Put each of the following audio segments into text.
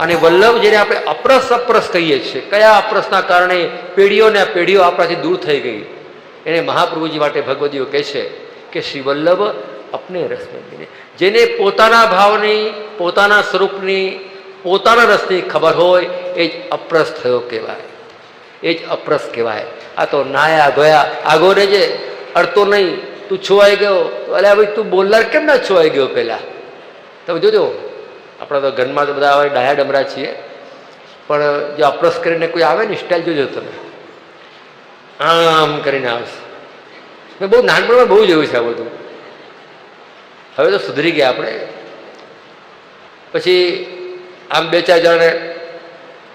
અને વલ્લભ જેને આપણે અપ્રસ અપ્રસ કહીએ છીએ, કયા અપ્રસના કારણે પેઢીઓ ને પેઢીઓ આપણાથી દૂર થઈ ગઈ? એને મહાપ્રભુજી માટે ભગવદીઓ કહે છે કે શ્રી વલ્લભ અપને રસને લઈને જેને પોતાના ભાવની, પોતાના સ્વરૂપની, પોતાના રસની ખબર હોય, એ જ અપ્રસ થયો કહેવાય. એ જ અપ્રસ કહેવાય. આ તો નાયા ગયા આગો રહેજે અડતો નહીં, તું છોવાઈ ગયો. અલ્યા ભાઈ, તું બોલનાર કેમ ના છોવાઈ ગયો પહેલાં તમે જોજો આપણા તો ઘરમાં તો બધા ડાયા ડમરા છીએ. પણ જો અપ્રસ કરીને કોઈ આવે ને સ્ટાઇલ જોજો તમે. આમ કરીને આવશે મેં બહુ નાનપણમાં બહુ જોયું છે આ બધું. હવે તો સુધરી ગયા આપણે. પછી આમ બે ચાર જણે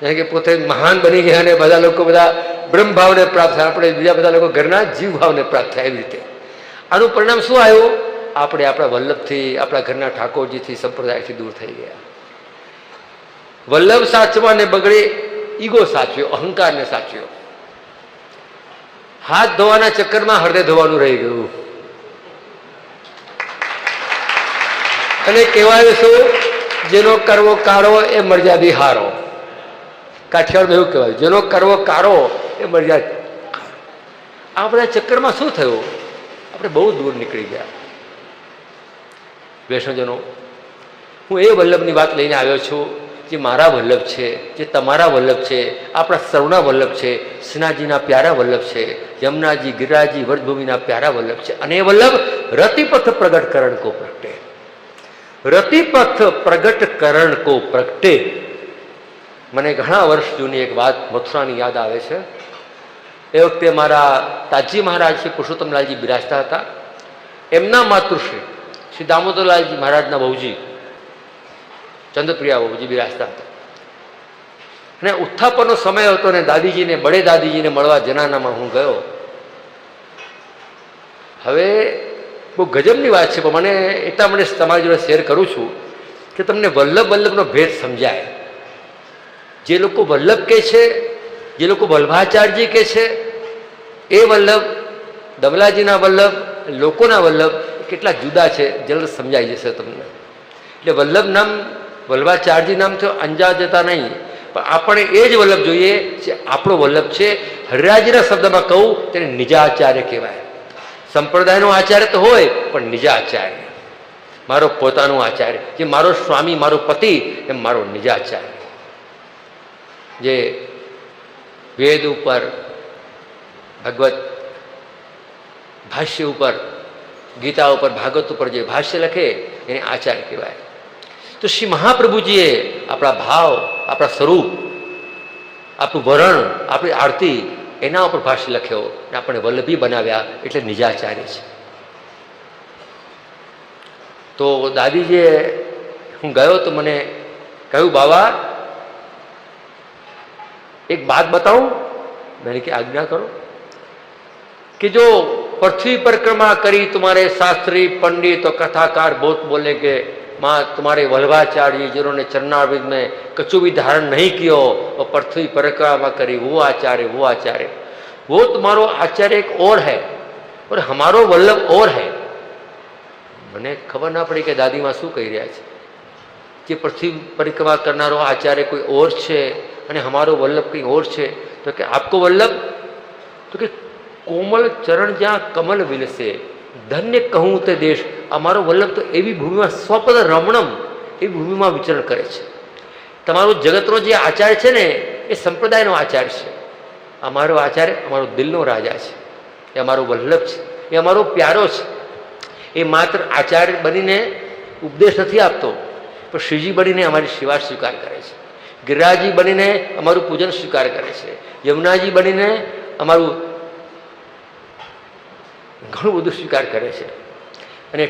જાણે કે પોતે મહાન બની ગયા અને બધા લોકો બધા બ્રહ્મભાવને પ્રાપ્ત થાય. આપણે બીજા બધા લોકો ઘરના જીવભાવને પ્રાપ્ત થાય એવી રીતે. આનું પરિણામ શું આવ્યું? આપણે આપણા વલ્લભથી, આપણા ઘરના ઠાકોરજીથી સંપ્રદાયથી દૂર થઈ ગયા. વલ્લભ સાચવા ને બગડે, ઈગો સાચવ્યો, અહંકારને સાચવ્યો. હાથ ધોવાના ચક્કરમાં હૃદય ધોવાનું રહી ગયું. અને કહેવાય શું? જેનો કરવો કારો એ મર્યાદી હારો. કાઠિયાવાડ એવું કહેવાય, જેનો કરવો કારો એ મર્યાદ આ બધા ચક્કરમાં શું થયું? આપણે બહુ દૂર નીકળી ગયા. વૈષ્ણવજનો, હું એ વલ્લભની વાત લઈને આવ્યો છું જે મારા વલ્લભ છે, જે તમારા વલ્લભ છે, આપણા સૌના વલ્લભ છે શ્રીનાથજીના પ્યારા વલ્લભ છે, યમુનાજી, ગિરિરાજી, વ્રજભૂમિના પ્યારા વલ્લભ છે. અને એ વલ્લભ રતિપથ પ્રગટ કરણ કો પ્રગટે. રતિપથ પ્રગટ કરણ કો પ્રગટે. મને ઘણા વર્ષ જૂની એક વાત મથુરાની યાદ આવે છે. એ વખતે મારા તાજી મહારાજ શ્રી પુરુષોત્તમલાલજી બિરાજતા હતા. એમના માતૃશ્રી શ્રી દામોદરલાલજી મહારાજના બહુજી, ચંદ્રપ્રિયા બહુજી બિરાજતા હતા. અને ઉત્થાપનનો સમય હતો ને દાદીજીને, બળે દાદીજીને મળવા જનાનામાં હું ગયો. હવે બહુ ગજબની વાત છે, પણ મને એટલા મને તમારી જોડે શેર કરું છું કે તમને વલ્લભ વલ્લભનો ભેદ સમજાય. જે લોકો વલ્લભ કહે છે, જે લોકો વલ્ભાચાર્યજી કહે છે, એ વલ્લભ દમલાજીના વલ્લભ લોકોના વલ્લભ કેટલા જુદા છે, જલ્દ સમજાઈ જશે તમને. એટલે વલ્લભ નામ વલ્લભાચાર્યજી નામ તો અંજા જતા નહીં, પણ આપણે એ જ વલ્લભ જોઈએ જે આપણો વલ્લભ છે. હરિરાજીના શબ્દમાં કહું, તેને નિજાચાર્ય કહેવાય. સંપ્રદાયનો આચાર્ય તો હોય, પણ નિજાચાર્ય. મારો પોતાનો આચાર્ય, જે મારો સ્વામી, મારો પતિ એમ મારો નિજાચાર્ય. જે વેદ ઉપર, ભગવત ભાષ્ય ઉપર ગીતા ઉપર ભાગવત ઉપર જે ભાષ્ય લખે, એને આચાર્ય કહેવાય. તો શ્રી મહાપ્રભુજીએ આપણા ભાવ, આપણા સ્વરૂપ, આપણું વરણ, આપણી આરતી એના ઉપર ભાષ્ય લખ્યો અને આપણે વલ્લભી બનાવ્યા એટલે નિજાચાર્ય છે. તો દાદીજીએ, હું ગયો તો મને કહ્યું બાબા એક બાત બતાવું. મેં કે આજ્ઞા કરો. કે જો पृथ्वी परिक्रमा करी तुम्हारे शास्त्री पंडित और कथाकार बहुत बोले कि माँ तुम्हारे वल्लभाचार्य जिन्होंने चरणाविद में कछु भी धारण नहीं किया और पृथ्वी परिक्रमा करी वो आचार्य वो आचार्य वो तुम्हारो आचार्य एक और है और हमारो वल्लभ और है મને ખબર ના પડી કે દાદીમાં શું કહી રહ્યા છે જે પૃથ્વી પરિક્રમા કરનારો આચાર્ય કોઈ ઓર છે અને હમારો વલ્લભ કંઈ ઓર છે તો કે આપકો વલ્લભ તો કે કોમલ ચરણ જ્યાં કમલ વિલસે ધન્ય કહું તે દેશ, અમારો વલ્લભ તો એવી ભૂમિમાં સ્વપદ રમણમ એ ભૂમિમાં વિચરણ કરે છે. તમારો જગતનો જે આચાર છે ને, એ સંપ્રદાયનો આચાર છે. અમારો આચાર્ય અમારો દિલનો રાજા છે. એ અમારો વલ્લભ છે. એ અમારો પ્યારો છે. એ માત્ર આચાર્ય બનીને ઉપદેશ નથી આપતો, પણ શ્રીજી બનીને અમારી સેવા સ્વીકાર કરે છે. ગિરિરાજી બનીને અમારું પૂજન સ્વીકાર કરે છે. યમુનાજી બનીને અમારું ઘણું બધું સ્વીકાર કરે છે. અને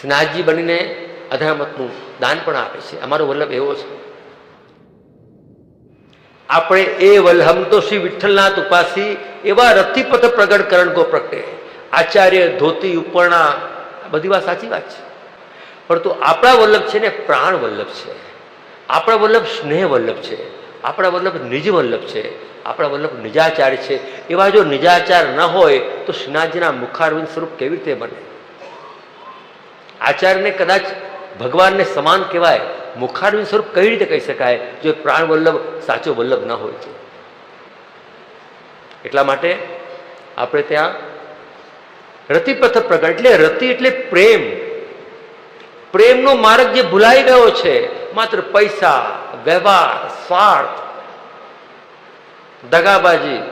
સ્નાજી બનીને અધામતનું દાન પણ આપે છે. અમારો વલ્લભ એવો છે. આપણે એ વલ્લભ તો શ્રી વિઠ્ઠલનાથ ઉપાસી એવા રતિપથ પ્રગટ કરણ કો પ્રગટે આચાર્ય ધોતી ઉપરણા બધી વાત સાચી વાત છે. પરંતુ આપણા વલ્લભ છે ને પ્રાણ વલ્લભ છે. આપણા વલ્લભ સ્નેહ વલ્લભ છે. આપણા વલ્લભ નિજ વલ્લભ છે, આપણા વલ્લભ નિજાચાર છે. એવા જો નિજાચાર ન હોય, તો શ્રીનાથજીના મુખારવિંદ સ્વરૂપ કેવી રીતે બને? આચાર્યને કદાચ ભગવાનને સમાન કહેવાય, મુખારવિંદ સ્વરૂપ કઈ રીતે કહી શકાય, જો પ્રાણવલ્લભ પ્રાણ વલ્લભ, સાચો વલ્લભ ન હોય તો? એટલા માટે આપણે ત્યાં રતિપથ પ્રગટ, એટલે રતિ એટલે પ્રેમ. પ્રેમનો માર્ગ જે ભૂલાઈ ગયો છે માત્ર પૈસા, વ્યવહાર, સ્વાર્થ, દગાબાજી,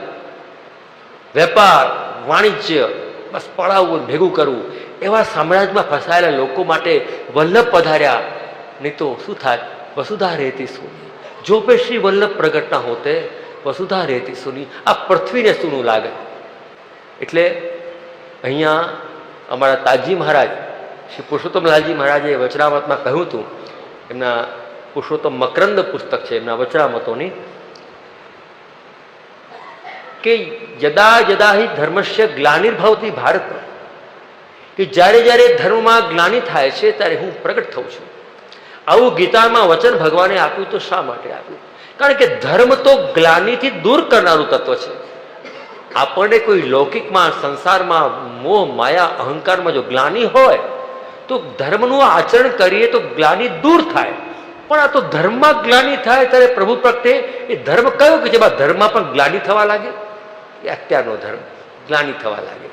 વેપાર, વાણિજ્ય, બસ પડાવવું ભેગું કરવું, એવા સામ્રાજ્યમાં ફસાયેલા લોકો માટે વલ્લભ પધાર્યા. નહીં તો શું થાય? વસુધા રહેતી સુની. જો પે શ્રી વલ્લભ પ્રગટ ના હોતે, વસુધા રહેતી સુની. આ પૃથ્વીને સુનું લાગે. એટલે અહીંયા અમારા તાજી મહારાજ, શ્રી પુરુષોત્તમલાલજી મહારાજે વચનાવતમાં કહ્યું હતું એમના પુરુષોત્તમ મકરંદ પુસ્તક છે એમના વચરામતોની કે યદા યદા હિ ધર્મસ્ય ગ્લાનિર્ભવતી ભારત. કે જ્યારે જ્યારે ધર્મમાં ગ્લાનિ થાય છે, ત્યારે હું પ્રગટ થઉં છું. આવું ગીતામાં વચન ભગવાને આપ્યું તો શા માટે આપ્યું? કારણ કે ધર્મ તો ગ્લાનિથી દૂર કરનારું તત્વ છે. આપણને કોઈ લૌકિકમાં, સંસારમાં મોહ, માયા, અહંકારમાં જો ગ્લાની હોય તો ધર્મનું આચરણ કરીએ તો ગ્લાનિ દૂર થાય. પણ આ તો ધર્મમાં ગ્લાનિ થાય ત્યારે પ્રભુ પ્રત્યે એ ધર્મ કયો કે જેમાં ધર્મમાં પણ ગ્લાનિ થવા લાગે? એ અત્યારનો ધર્મ ગ્લાનિ થવા લાગે.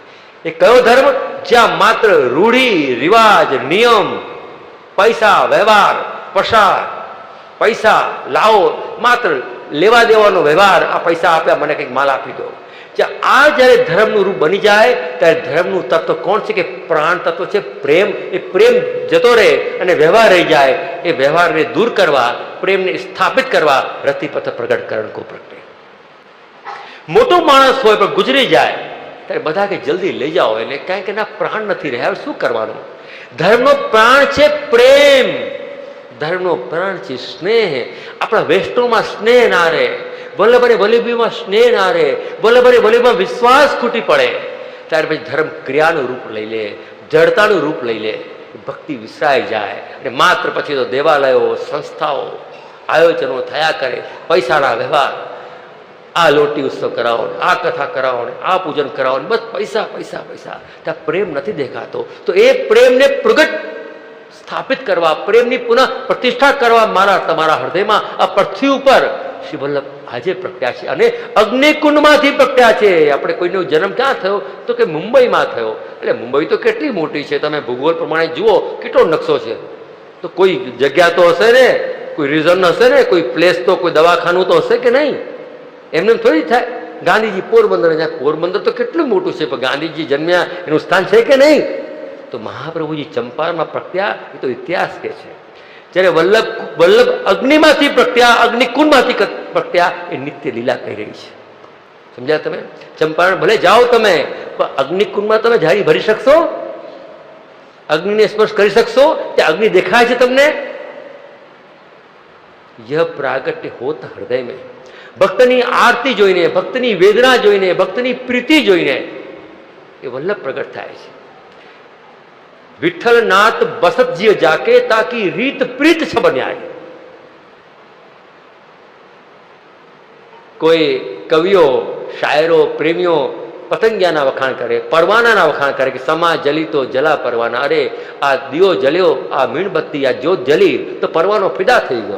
એ કયો ધર્મ? જ્યાં માત્ર રૂઢિ, રિવાજ, નિયમ, પૈસા, વ્યવહાર, પસાર, પૈસા લાવો, માત્ર લેવા દેવાનો વ્યવહાર, આ પૈસા આપ્યા, મને કંઈક માલ આપી દો. આ જ્યારે ધર્મનું રૂપ બની જાય, ત્યારે ધર્મનું તત્વ કોણ છે કે પ્રાણ તત્વ છે? પ્રેમ. એ પ્રેમ જતો રહે અને વ્યવહાર રહી જાય. એ વ્યવહારને દૂર કરવા, પ્રેમને સ્થાપિત કરવા રતિપથ પ્રગટ કરણ કો પ્રગટે. મોટો માણસ હોય પણ ગુજરી જાય, ત્યારે બધા કે જલ્દી લઈ જાઓ એને. કાંઈ કે ના પ્રાણ નથી રહ્યા. શું કરવાનું? ધર્મનો પ્રાણ છે પ્રેમ. ધર્મનો પ્રાણ છે, સ્નેહ. આપણા વૈષ્ણવમાં સ્નેહ ના રહે. વલ્લભ અને સ્નેહ ના રહે. વલ્લભ અને વિશ્વાસ ખૂટી પડે. ત્યાર પછી ધર્મ ક્રિયાનું રૂપ લઈ લે, જડતાનું રૂપ લઈ લે. ભક્તિ વિસરાઈ જાય. અને માત્ર પછી તો દેવાલયો, સંસ્થાઓ, આયોજનો થયા કરે. પૈસાના વ્યવહાર. આ લોટી ઉત્સવ કરાવો ને આ કથા કરાવો ને આ પૂજન કરાવો ને બસ પૈસા પૈસા પૈસા. ત્યાં પ્રેમ નથી દેખાતો. તો એ પ્રેમને પ્રગટ સ્થાપિત કરવા, પ્રેમની પુનઃ પ્રતિષ્ઠા કરવા મારા તમારા હૃદયમાં આ પૃથ્વી ઉપર શ્રી આજે પ્રગટ્યા છે અને અગ્નિકુંડમાંથી પ્રગટ્યા છે. આપણે કોઈનો જન્મ ક્યાં થયો? તો કે મુંબઈમાં થયો. એટલે મુંબઈ તો કેટલી મોટી છે. તમે ભૂગોળ પ્રમાણે જુઓ, કેટલો નકશો છે. તો કોઈ જગ્યા તો હશે ને? કોઈ રીઝન હશે ને? કોઈ પ્લેસ તો, કોઈ દવાખાનું તો હશે કે નહીં? એમને થોડી થાય. ગાંધીજી પોરબંદર પોરબંદર તો કેટલું મોટું છે, પણ ગાંધીજી જન્મ્યા, એનું સ્થાન છે કે નહીં? તો મહાપ્રભુજી ચંપારણમાં પ્રગટ્યા એ તો ઇતિહાસ કે છે. જ્યારે વલ્લભ વલ્લભ અગ્નિમાંથી પ્રગટ્યા અગ્નિકુંડમાંથી પ્રગટ્યા એ નિત્ય લીલા કહી રહી છે. સમજ્યા તમે? ચંપારણ, ભલે જાઓ તમે, પણ અગ્નિકુંડમાં તમે જારી ભરી શકશો? અગ્નિને સ્પર્શ કરી શકશો? તે અગ્નિ દેખાય છે તમને? યહ પ્રાગટ્ય હોત હૃદય મેં ભક્તની આરતી જોઈને, ભક્તની વેદના જોઈને, ભક્તની પ્રીતિ જોઈને એ વલ્લભ પ્રગટ થાય છે. વિઠ્ઠલનાથ જીવ જાકે તાકી રીત પ્રીત છ બન્યા કોઈ કવિઓ, શાયરો, પ્રેમીઓ પતંગિયાના વખાણ કરે, પરવાનાના વખાણ કરે કે સમા જલી તો જલા પરવાના. અરે, આ દિયો જલ્યો, આ મીણબત્તી, આ જ્યોત જલી, તો પરવાનો ફિદા થઈ ગયો.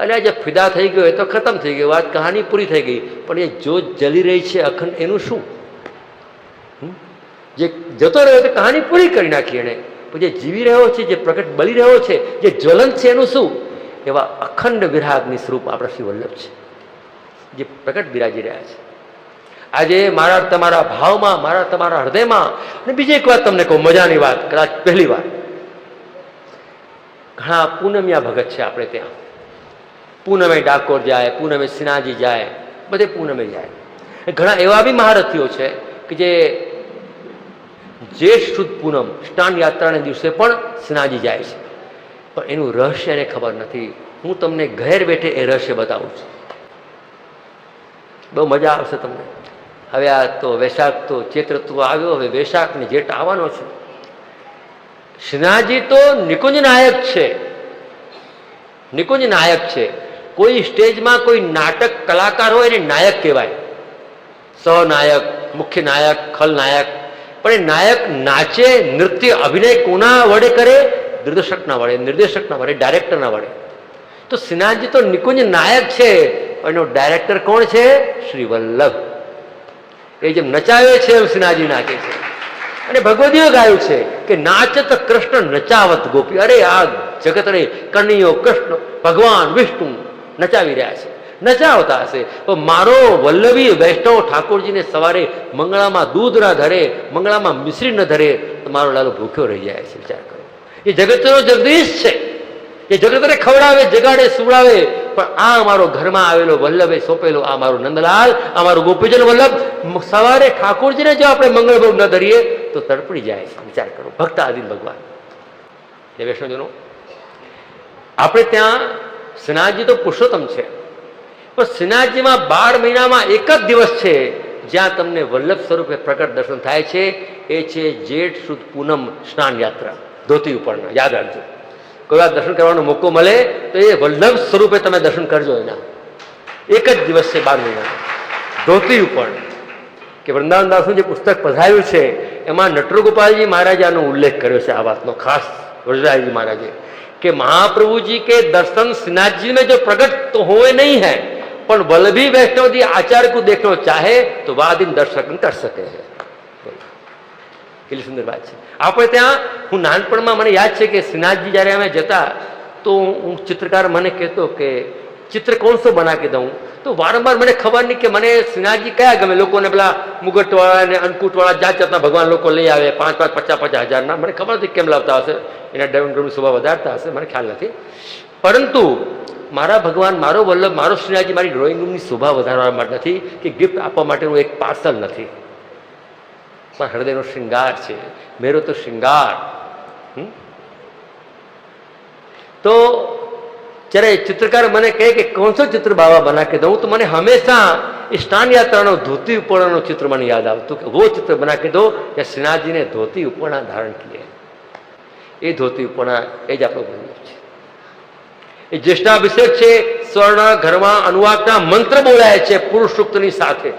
અને આ જે ફિદા થઈ ગયો એ તો ખતમ થઈ ગયો, વાત કહાની પૂરી થઈ ગઈ. પણ એ જ્યોત જલી રહી છે અખંડ એનું શું? જે જતો રહ્યો તો કહાની પૂરી કરી નાખી એણે. જે જીવી રહ્યો છે, જે પ્રગટ બળી રહ્યો છે, જે જ્વલંત છે એનું શું? એવા અખંડ વિરાગની સ્વરૂપ આપણા શ્રી વલ્લભ છે, જે પ્રગટ બિરાજી રહ્યા છે. આજે મારા તમારા ભાવમાં, મારા તમારા હૃદયમાં, અને બીજી એક વાત તમને કહું, મજાની વાત, કદાચ પહેલી વાર ઘણા પૂનમિયા ભગત છે આપણે ત્યાં. પૂનમે ડાકોર જાય, પૂનમે સિનાજી જાય, બધે પૂનમે જાય. ઘણા એવા બી મહારથીઓ છે કે જે જેઠ સુદ પૂનમ સ્નાન યાત્રાના દિવસે પણ સ્નાજી જાય છે. પણ એનું રહસ્ય એને ખબર નથી. હું તમને ઘેર બેઠે એ રહસ્ય બતાવું છું. બહુ મજા આવશે તમને. હવે આ તો વૈશાખ તો ચૈત્ર તો આવ્યો, હવે વૈશાખ ને જેઠ આવવાનો છે. સ્નાજી તો નિકુંજ નાયક છે. નિકુંજ નાયક છે. કોઈ સ્ટેજમાં કોઈ નાટક કલાકાર હોય એને નાયક કહેવાય. સહનાયક, મુખ્ય નાયક, ખલનાયક પણ એ નાયક નાચે, નૃત્ય, અભિનય કોના વડે કરે? દિગ્દર્શકના વડે, નિર્દેશકના વડે, ડાયરેક્ટરના વડે. તો સિનાજી તો નિકુંજ નાયક છે એનો ડાયરેક્ટર કોણ છે? શ્રી વલ્લભ. એ જેમ નચાવે છે, એમ સિનાજી નાખે છે. અને ભગવદીઓ ગાયું છે કે નાચત કૃષ્ણ નચાવત ગોપી. અરે આ જગત રે કનૈયો કૃષ્ણ, ભગવાન વિષ્ણુ નચાવી રહ્યા છે. નચાવતા હશે. તો મારો વલ્લભી વૈષ્ણવ ઠાકોરજીને સવારે મંગળામાં દૂધ ના ધરે, મંગળામાં મિશ્રી ન ધરે, તો મારો લાલો ભૂખ્યો રહી જાય છે, વિચાર કરો. એ જગતનો જગદીશ છે. એ જગતને ખવડાવે, જગાડે, સુવડાવે, પણ આ અમારો ઘરમાં આવેલો વલ્લભે સોંપેલો આ મારો નંદલાલ, આ મારો ગોપીજન વલ્લભ સવારે ઠાકોરજીને જો આપણે મંગળભોગ ન ધરીએ, તો તડપડી જાય વિચાર કરો. ભક્ત આદિન ભગવાન. એ વૈષ્ણવજનો, આપણે ત્યાં સ્નાજી તો પુરુષોત્તમ છે. તો શ્રીનાથજીમાં બાર મહિનામાં એક જ દિવસ છે, જ્યાં તમને વલ્લભ સ્વરૂપે પ્રગટ દર્શન થાય છે. એ છે જેઠ સુદ પૂનમ સ્નાન યાત્રા, ધોતી ઉપરના, યાદ રાખજો. કોઈ વાર દર્શન કરવાનો મોકો મળે, તો એ વલ્લભ સ્વરૂપે તમે દર્શન કરજો એના. એક જ દિવસ છે બાર મહિના ધોતી ઉપર કે વૃંદાવન દાસનું જે પુસ્તક પધાર્યું છે, એમાં નટરગોપાલજી મહારાજે આનો ઉલ્લેખ કર્યો છે આ વાતનો, ખાસ વજરાયજી મહારાજે, કે મહાપ્રભુજી કે દર્શન શ્રીનાથજી જો પ્રગટ તો હોય નહીં હૈ પણ વલ્લભી વૈષ્ણવજી આચાર્ય को देखना चाहे तो वह दिन दर्शन कर सके है કેટલી સુંદર વાત છે આપણે ત્યાં હું નાનપણમાં મને યાદ છે કે શ્રીનાથજી જ્યારે અમે જતા તો હું ચિત્રકાર મને કહેતો કે ચિત્ર કોણ સો બના કે દઉં તો વારંવાર મને ખબર નહીં કે મને શ્રીનાથજી કયા ગમે લોકોને પેલા મુગટવાળા ને અન્નકૂટવાળા જાત જાતના ભગવાન લોકો લઈ આવે પાંચ પાંચ પચાસ પચાસ હજારના મને ખબર નથી કેમ લાવતા હશે એના ડેવન ડેવન સ્વભાવ વધારતા હશે મને ખ્યાલ નથી પરંતુ મારા ભગવાન, મારો વલ્લભ, મારો શ્રીનાથજી, મારી ડ્રોઈંગ રૂમની શોભા વધારવા માટે નથી કે ગિફ્ટ આપવા માટેનું એક પાર્સલ નથી. પણ હૃદયનો શ્રૃંગાર છે. મેરો તો શ્રૃંગાર હમ? તો જ્યારે ચિત્રકાર મને કહે કે કોણસો ચિત્ર બાવા? બના કે દઉં, તો મને હંમેશા એ સ્નાન યાત્રાનો ધોતી ઉપરનો ચિત્ર મને યાદ આવતું કે વો ચિત્ર બના કે દો. કે શ્રીનાથજીને ધોતી ઉપરના ધારણ કરીએ એ ધોતી ઉપરણા એ જ આપણો એ જ્યેષ્ઠાભિષેક છે, સ્વર્ણ, ઘરમાં અનુવાદના મંત્ર બોલાય છે પુરુષ સૂક્તની સાથે.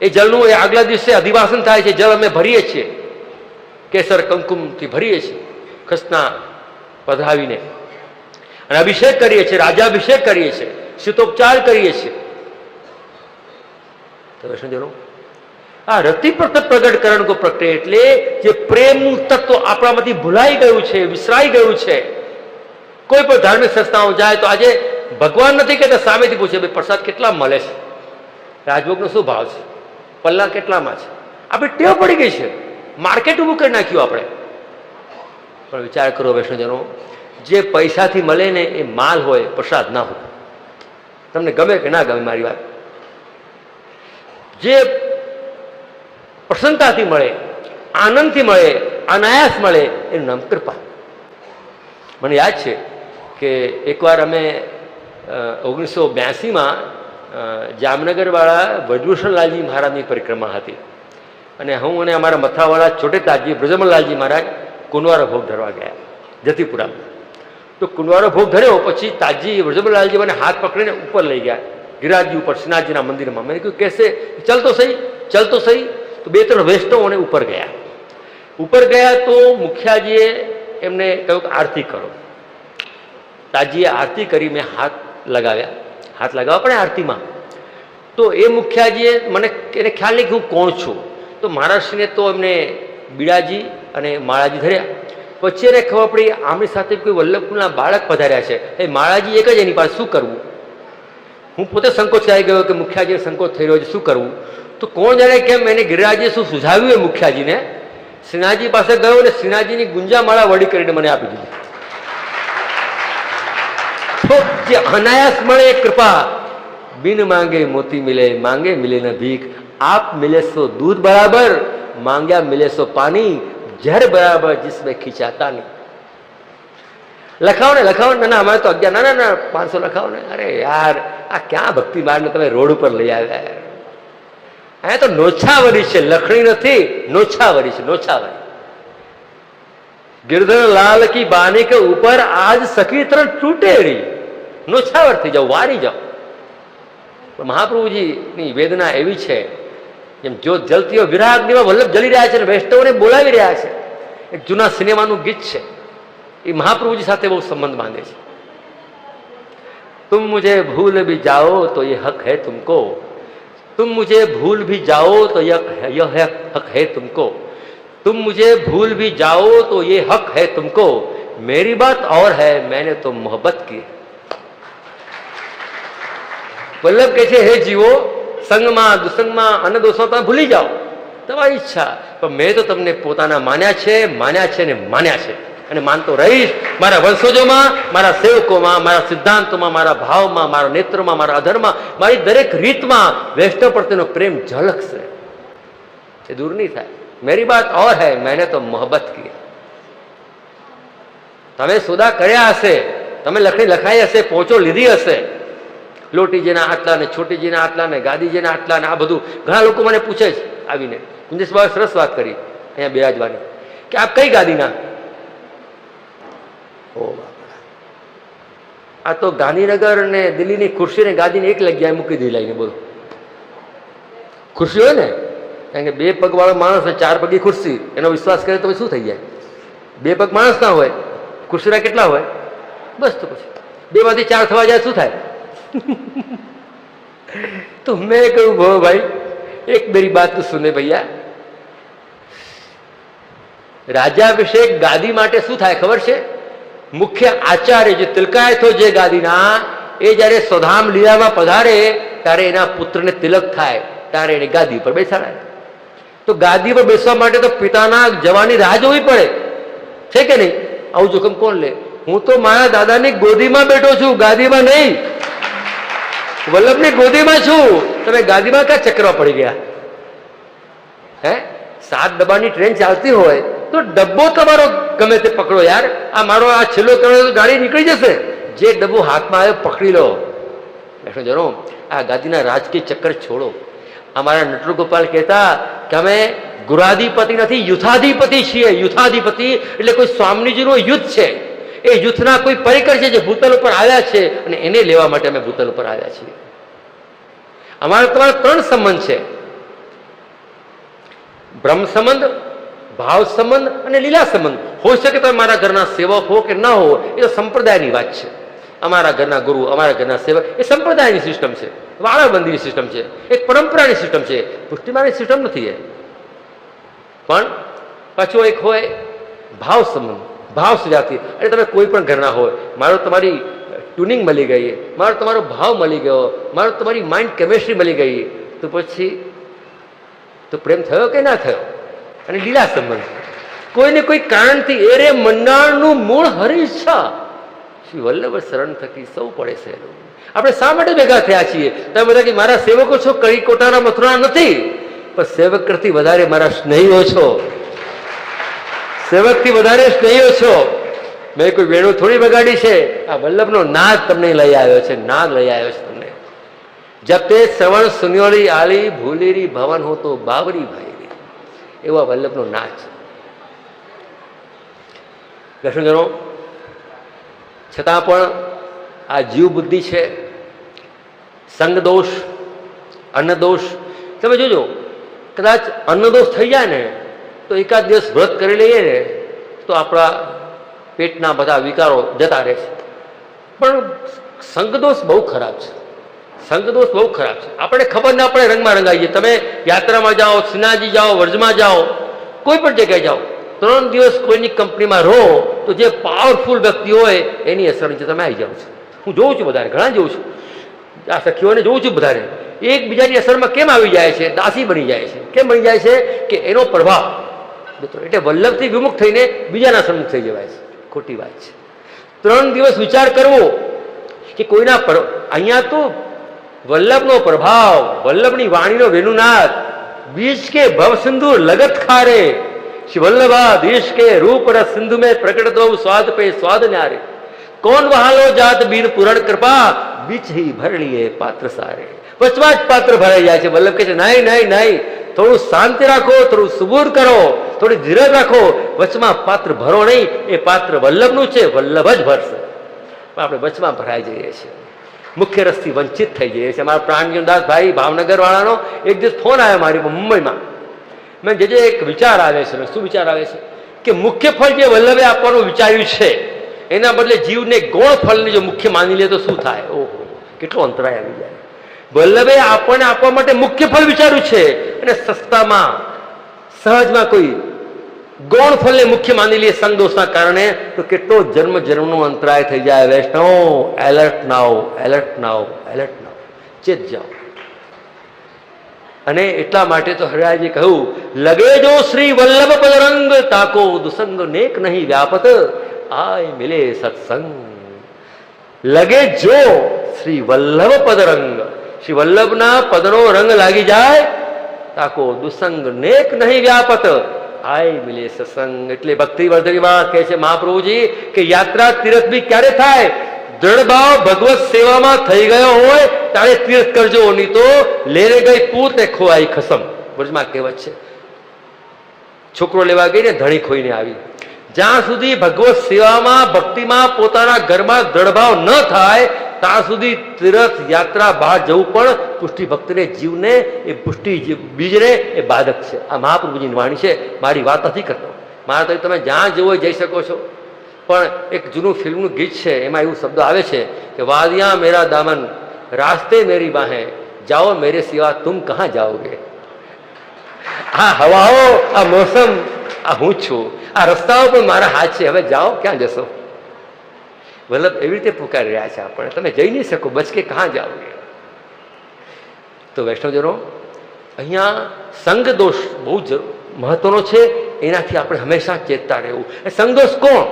એ જળનું એ આગલા દિવસે અધિવાસન થાય છે, જળ અમે ભરીએ છીએ. કેસર કંકુમથી ભરીએ છીએ, ખસના પધાવીને. અને અભિષેક કરીએ છીએ, રાજાભિષેક કરીએ છીએ, શીતોપચાર કરીએ છીએ. તો વૈષ્ણવજનો આ રતિ પ્રગટ પ્રગટ કરણ કો એટલે જે પ્રેમનું તત્વ આપણામાંથી ભૂલાઈ ગયું છે, વિસરાઈ ગયું છે કોઈ પણ ધાર્મિક સંસ્થાઓ જાય તો આજે ભગવાન નથી કહેતા સામેથી પૂછે, ભાઈ, પ્રસાદ કેટલા મળે છે? રાજભોગનો શું ભાવ છે? પલ્લા કેટલામાં છે? આપણે ટેવ પડી ગઈ છે. માર્કેટ ઊભું કરી નાખ્યું આપણે. પણ વિચાર કરો વૈષ્ણવજનો, જે પૈસાથી મળે ને એ માલ હોય, પ્રસાદ ના હોય. તમને ગમે કે ના ગમે મારી વાત? જે પ્રસન્નતાથી મળે, આનંદથી મળે, અનાયાસ મળે, એનું નામ કૃપા. મને યાદ છે કે એકવાર અમે ઓગણીસો બ્યાસીમાં જામનગરવાળા વજભૂષણલાલજી મહારાજની પરિક્રમા હતી. અને હું અને અમારા મથાવાળા છોટે તાજી બ્રજમલલાલજી મહારાજ કુંવારો ભોગ ધરવા ગયા, જતીપુરામાં. તો કુંવારો ભોગ ધર્યો, પછી તાજી વ્રજમલાલજી મને હાથ પકડીને ઉપર લઈ ગયા ગિરાજી ઉપર શ્રીનાથજીના મંદિરમાં. મેં કહ્યું કહેશે ચાલતો સહી ચાલતો સહી. તો બે ત્રણ વૈષ્ણવોને ઉપર ગયા. ઉપર ગયા તો મુખિયાજીએ એમને કહ્યું કે આરતી કરો. તાજીએ આરતી કરી, મેં હાથ લગાવ્યા. હાથ લગાવવા પડે આરતીમાં. તો એ મુખ્યાજીએ મને એને ખ્યાલ નહીં કે હું કોણ છું. તો મહારાષ્ટ્રને તો એમને બીડાજી અને માળાજી ધર્યા. પછી એને ખબર પડી, આમની સાથે કોઈ વલ્લભપુરના બાળક પધાર્યા છે. એ માળાજી એક જ એની પાસે શું કરવું? હું પોતે સંકોચ આવી ગયો કે મુખ્યાજીને સંકોચ થઈ રહ્યો છે, શું કરવું? તો કોણ જાણે કેમ એને ગિરિરાજે શું સુઝાવ્યું એ મુખ્યાજીને? શ્રીનાજી પાસે ગયો અને શ્રીનાથજીની ગુંજામાળા વડી કરીને મને આપી દીધી. તો જે અનાયાસ મળે એ કૃપા બિન માંગે મોતી મિલે માંગે મિલે ન ભીખ આપ મિલે સો દૂધ બરાબર માંગ્યા મિલે સો પાણી ઝેર બરાબર जिसमें ખીંચાતા નહીં લખાવો ને લખાવો ને ના ના અમારે તો અગિયાર ના ના ના પાંચસો લખાવો ને અરે યાર આ ક્યાં ભક્તિ માર્ગને તમે રોડ ઉપર લઈ આવ્યા યાર અહીંયા તો નોછાવરી છે લખણી નથી નોછાવરી છે નોછાવરી गिरधर लाल की बानी के ऊपर आज सखी तरह टूटे रही नोछावर થઈ જાઓ વારી જાઓ પણ મહાપ્રભુજીની વેદના એવી છે જેમ જ્યોત જલતી હોય વિરાગનીમાં વલ્લભ જલી રહ્યા છે અને વૈષ્ણવને બોલાવી રહ્યા છે એક જૂના સિનેમાનું ગીત છે એ મહાપ્રભુજી સાથે બહુ સંબંધ બાંધે છે तुम मुझे भूल भी जाओ तो ये हक है तुमको तुम मुझे भूल भी जाओ तो यह यह है हक है तुमको तुम मुझे भूल भी जाओ तो ये हक है तुमको मेरी बात और है मैंने तो मोहब्बत की વલ્લભ કહે છે, હે જીવો, સંગમાં, દુસંગમાં, અને દોષો તમે ભૂલી જાઓ. તમારી ઈચ્છા. પણ મેં તો તમને પોતાના માન્યા છે માન્યા છે ને માન્યા છે. અને માનતો રહીશ, મારા વંશજોમાં, મારા સેવકોમાં, મારા સિદ્ધાંતોમાં, મારા ભાવમાં, મારા નેત્રોમાં, મારા અધરમાં મારી દરેક રીતમાં વૈષ્ણવ પ્રત્યેનો પ્રેમ ઝલકશે. એ દૂર નહીં થાય. મેરી બાત ઓર હૈ, મેને તો મોહબ્બત કી. તમે સોદા કર્યા હશે, તમે લખણી લખાઈ હશે, પહોંચો, લીધી હશે. લોટીજીના આટલા ને છોટીજીના આટલા ને ગાદીજીના આટલા ને આ બધું ઘણા લોકો મને પૂછે જ આવીને. કુંજેશભાઈ સરસ વાત કરી. અહીંયા બિરાજવાની. કે આપ કઈ ગાદીના? ઓ આ તો ગાંધીનગર ને દિલ્હીની ખુરશી ને ગાદીને એક જગ્યાએ મૂકી દીધી લાઈને બોલો. ખુરશી હોય ને? કારણ કે બે પગવાળો માણસ ને ચાર પગી ખુરશી. એનો વિશ્વાસ કરે તો શું થઈ જાય? બે પગ માણસ ના હોય, ખુરશીના કેટલા હોય? બસ તો પછી. બે માંથી ચાર થવા જાય શું થાય? તો મેં કહ્યું ભો ભાઈ એક मेरी बात तो सुने भैया રાજાભિષેક ગાદી માટે શું થાય ખબર છે મુખ્ય આચાર્ય જે તિલકાયતો જે ગાદીના એ જ્યારે સ્વધામ લીલામાં પધારે ત્યારે એના પુત્રને તિલક થાય ત્યારે એને ગાદી પર બેસાડાય તો ગાદી પર બેસવા માટે તો પિતાના જવાની રાહ જોવી પડે છે કે નહીં આવું જોખમ કોણ લે હું તો મારા દાદાની ગોદીમાં બેઠો છું ગાદીમાં નહીં વલ્લભની ગોદીમાં છું. તમે ગાદીમાં ક્યાં ચક્રમાં પડી ગયા? હે? સાત ડબ્બાની ટ્રેન ચાલતી હોય તો ડબ્બો તમારો ગમે તે પકડો યાર. આ મારો આ છેલ્લો કરો ગાડી નીકળી જશે. જે ડબ્બો હાથમાં આવ્યો, પકડી લો. બેઠો જરો, આ ગાદીના રાજકીય ચક્કર છોડો. અમારા નટુ ગોપાલ કહેતા કે અમે ગુરાધિપતિ નથી, યુથાધિપતિ છીએ. યુથાધિપતિ એટલે કોઈ સ્વામીજીનું યુદ્ધ છે. એ જૂથના કોઈ પરિકર છે જે ભૂતલ ઉપર આવ્યા છે અને એને લેવા માટે અમે ભૂતલ ઉપર આવ્યા છીએ. અમારા તમારા ત્રણ સંબંધ છે. બ્રહ્મ સંબંધ, ભાવ સંબંધ અને લીલા સંબંધ. હોઈ શકે તમે મારા ઘરના સેવક હો કે ના હો, એ તો સંપ્રદાયની વાત છે. અમારા ઘરના ગુરુ, અમારા ઘરના સેવક, એ સંપ્રદાયની સિસ્ટમ છે. વાળાબંધીની સિસ્ટમ છે. એક પરંપરાની સિસ્ટમ છે. પુષ્ટિમાની સિસ્ટમ નથી એ. પણ પાછું એક હોય ભાવ સંબંધ. ભાવ સજાતી. અને તમે કોઈ પણ ઘરના હોય, મારો તમારી ટ્યુનિંગ મળી ગઈ, મારો તમારો ભાવ મળી ગયો, મારો તમારી માઇન્ડ કેમેસ્ટ્રી મળી ગઈ, તો પછી, તો પ્રેમ થયો કે ના થયો? અને લીલા સંબંધ. કોઈને કોઈ કારણથી એરે મંડાણનું મૂળ હરીચ્છા શ્રી વલ્લભ શરણ થકી સૌ પડે છે આપણે શા માટે ભેગા થયા છીએ? તમે બધા કે મારા સેવકો છો, કઈ કોટાના મથુરા નથી. પણ સેવક કરતી વધારે મારા સ્નેહીઓ છો. સેવકથી વધારે સ્નેહીઓ છો. મેં કોઈ વેણું થોડી બગાડી છે. આ વલ્લભનો નાદ તમને લઈ આવ્યો છે. નાદ લઈ આવ્યો છે તમને. જબ તે શ્રવણ સુન્યોળી આલી ભૂલેરી ભવન હો તો બાવરી ભાઈ એવા વલ્લભનો નાચ દર્શનજનો, છતાં પણ આ જીવ બુદ્ધિ છે. સંગ દોષ અન્ન દોષ તમે જોજો, કદાચ અન્નદોષ થઈ જાય ને તો એકાદ દિવસ વ્રત કરી લઈએ ને, તો આપણા પેટના બધા વિકારો જતા રહે છે. પણ સંગદોષ બહુ ખરાબ છે. સંગદોષ બહુ ખરાબ છે. આપણે ખબર ના પડે રંગમાં રંગાઈએ. તમે યાત્રામાં જાઓ, સિનાજી જાઓ, વર્જમાં જાઓ, કોઈ પણ જગ્યાએ જાઓ, ત્રણ દિવસ કોઈની કંપનીમાં રહો, તો જે પાવરફુલ વ્યક્તિ હોય, એની અસર નીચે તમે આવી જાઓ છો. હું જોઉં છું વધારે ઘણા જોઉં છું. આ સખીઓને જોઉં છું વધારે એકબીજાની અસરમાં કેમ આવી જાય છે? દાસી બની જાય છે. કેમ બની જાય છે? કે એનો પ્રભાવ મિત્રો. એટલે વલ્લભથી વિમુખ થઈને બીજાના સન્મુખ થઈ જવાય છે. ખોટી વાત છે. ત્રણ દિવસ વિચાર કરવો કે કોઈના અહીંયા તો વલ્લભનો પ્રભાવ, વલ્લભની વાણીનો વેણુનાથ બીજ કે ભવ સિંધુ લગત ખારે વલ્લભા દેશ કે રૂપ રસ સિંધુ મેં પ્રગટ દઉં, સ્વાદ પે સ્વાદ ન્યારે. કોણ વહાલો જાત બીન પૂરણ કૃપા, બીજ હી ભર પાત્ર સારે. વચવા જ પાત્ર ભરાઈ જાય છે. વલ્લભ કે છે નહીં નહીં નહીં થોડું શાંતિ રાખો, થોડું સુબૂર કરો, થોડી ધીરજ રાખો. વચમાં પાત્ર ભરો નહીં, એ પાત્ર વલ્લભનું છે, વલ્લભ જ ભરશે. પણ આપણે વચમાં ભરાઈ જઈએ છીએ. મુખ્ય રસથી વંચિત થઈ જઈએ છીએ. મારા પ્રાણજીવદાસ ભાઈ ભાવનગર વાળાનો એક દિવસ ફોન આવ્યો મારી મુંબઈમાં. મેં જે જે એક વિચાર આવે છે શું વિચાર આવે છે? કે મુખ્ય ફળ જે વલ્લભે આપવાનું વિચાર્યું છે, એના બદલે જીવને ગૌણ ફળને જો મુખ્ય માની લે તો શું થાય? ઓહો, કેટલો અંતરાય આવી જાય. વલ્લભે આપણને આપવા માટે મુખ્ય ફળ વિચાર્યું છે. અને સસ્તામાં, સહજમાં કોઈ ગૌણ ફળને મુખ્ય માની લઈએ સંદોષના કારણે, તો કેટલો જન્મ જન્મનો અંતરાય થઈ જાય વૈષ્ણવ. Alert now alert now alert now ચેત જાઓ. અને એટલા માટે તો હરિરાજે કહ્યું લગે જો શ્રી વલ્લભ પદરંગ, તાકો દુસંગ નેક નહીં વ્યાપત આય મિલે સત્સંગ. લગે જો શ્રી વલ્લભ પદરંગ. શ્રી વલ્લભના પદનો રંગ લાગી જાય, તાકો દુસંગ નેક નહીં વ્યાપત. આય મિલે સસંગ. એટલે ભક્તિ વર્ધનીમાં કહે છે મહાપ્રભુજી કે યાત્રા તીર્થ બી ક્યારે થાય? દ્રઢ ભાવ ભગવત સેવામાં થઈ ગયો હોય તારે તીર્થ કરજો, નહીં તો લેરે ગઈ પૂત ને ખોવાઈ ખસમ. બ્રજમાં કહેવત છે, છોકરો લેવા ગઈ ને ધણી ખોઈને આવી. જ્યાં સુધી ભગવત સેવામાં ભક્તિમાં પોતાના ઘરમાં દ્રઢભાવ ન થાય ત્યાં સુધી તીર્થ યાત્રા બહાર જવું પણ પુષ્ટિ ભક્તને જીવને એ પુષ્ટિ બીજને એ બાધક છે. આ મહાપ્રભુજીની વાણી છે. મારી વાત નથી કરતો. મારા તો તમે જ્યાં જવો જઈ શકો છો. પણ એક જૂનું ફિલ્મનું ગીત છે. એમાં એવું શબ્દ આવે છે કે, વાદિયા મેરા દામન, રાસ્તે મેરી બાહે, જાઓ મેરે સિવા, તુમ કહા જાઓગે? આ હવાઓ, આ મોસમ, આ હું છું. આ રસ્તાઓ પણ મારા હાથ છે. હવે જાઓ, ક્યાં જશો? વલ્લભ એવી રીતે પુકારી રહ્યા છે આપણે તમે જઈ નહીં શકો બચ કે કહા જાઓ તો વૈષ્ણવજનો, અહીંયા સંગ દોષ બહુ જ મહત્વનો છે, એનાથી આપણે હંમેશા ચેતતા રહેવું. એ સંગદોષ કોણ?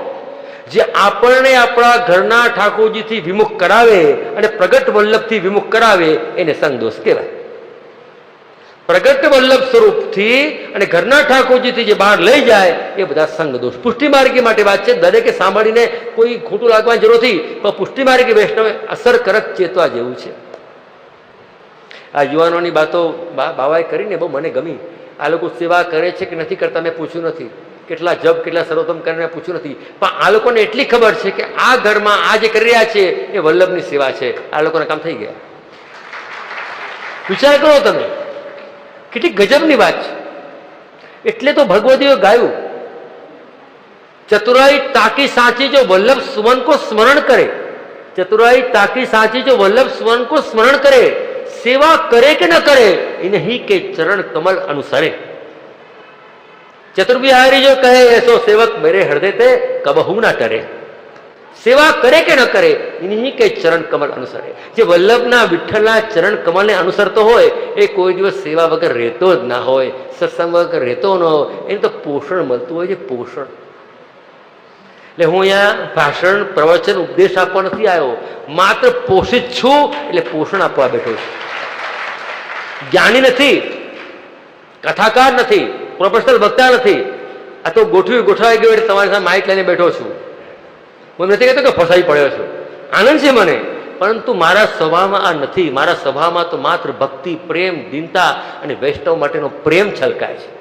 જે આપણને આપણા ઘરના ઠાકોરજીથી વિમુખ કરાવે અને પ્રગટ વલ્લભથી વિમુખ કરાવે, એને સંગદોષ કહેવાય. પ્રગટ વલ્લભ સ્વરૂપથી અને ઘરના ઠાકોરજીથી જે બહાર લઈ જાય, એ બધા સંગદોષ. પુષ્ટિ માર્ગી માટે વાત છે, દરેકે સાંભળીને કોઈ ખોટું લાગવાની જરૂર નથી, પણ પુષ્ટિ માર્ગી વૈષ્ણવે અસરકારક ચેતવા જેવું છે. આ યુવાનોની વાતો બાવાએ કરીને બહુ મને ગમી. આ લોકો સેવા કરે છે કે નથી કરતા મેં પૂછ્યું નથી. કેટલા જપ, કેટલા સર્વોત્તમ કરીને પૂછ્યું નથી. પણ આ લોકોને એટલી ખબર છે કે આ ઘરમાં આ જે કરી રહ્યા છે, એ વલ્લભની સેવા છે. આ લોકોના કામ થઈ ગયા. વિચાર કરો તમે. કેટલી ગજબની વાત છે. એટલે તો ભગવતીઓ ગાયું, ચતુરાઈ તાકી સાચી જો વલ્લભ સુમન કો સ્મરણ કરે. ચતુરાઈ તાકી સાચી જો વલ્લભ સુમન કો સ્મરણ કરે, સેવા કરે કે ન કરે એને હિ કે ચરણ કમલ અનુસરે. ચતુર્વિહારી જો કહે, એસો સેવક મેરે હૃદય તે કબહુ ના કરે સેવા કરે કે ન કરે, એની કે ચરણ કમલ અનુસરે જે વલ્લભના વિઠ્ઠલના ચરણ કમલને અનુસરતો હોય, એ કોઈ દિવસ સેવા વગર રહેતો જ ના હોય, સત્સંગ વગર રહેતો ન હોય, એને તો પોષણ મળતું હોય છે, પોષણ. એટલે હું અહીંયા ભાષણ, પ્રવચન, ઉપદેશ આપવા નથી આવ્યો. માત્ર પોષિત છું, એટલે પોષણ આપવા બેઠો છું. જ્ઞાની નથી, કથાકાર નથી પ્રોફેશનલ વક્તા નથી. આ તો ગોઠવી ગોઠવાઈ ગયો એટલે તમારી સાથે માઇક લઈને બેઠો છું. હું નથી કહેતો કે ફસાઈ પડ્યો છું. આનંદ છે મને. પરંતુ મારા સ્વભાવમાં આ નથી. મારા સ્વભાવમાં તો માત્ર ભક્તિ, પ્રેમ, દિનતા અને વૈષ્ણવ માટેનો પ્રેમ છલકાય છે.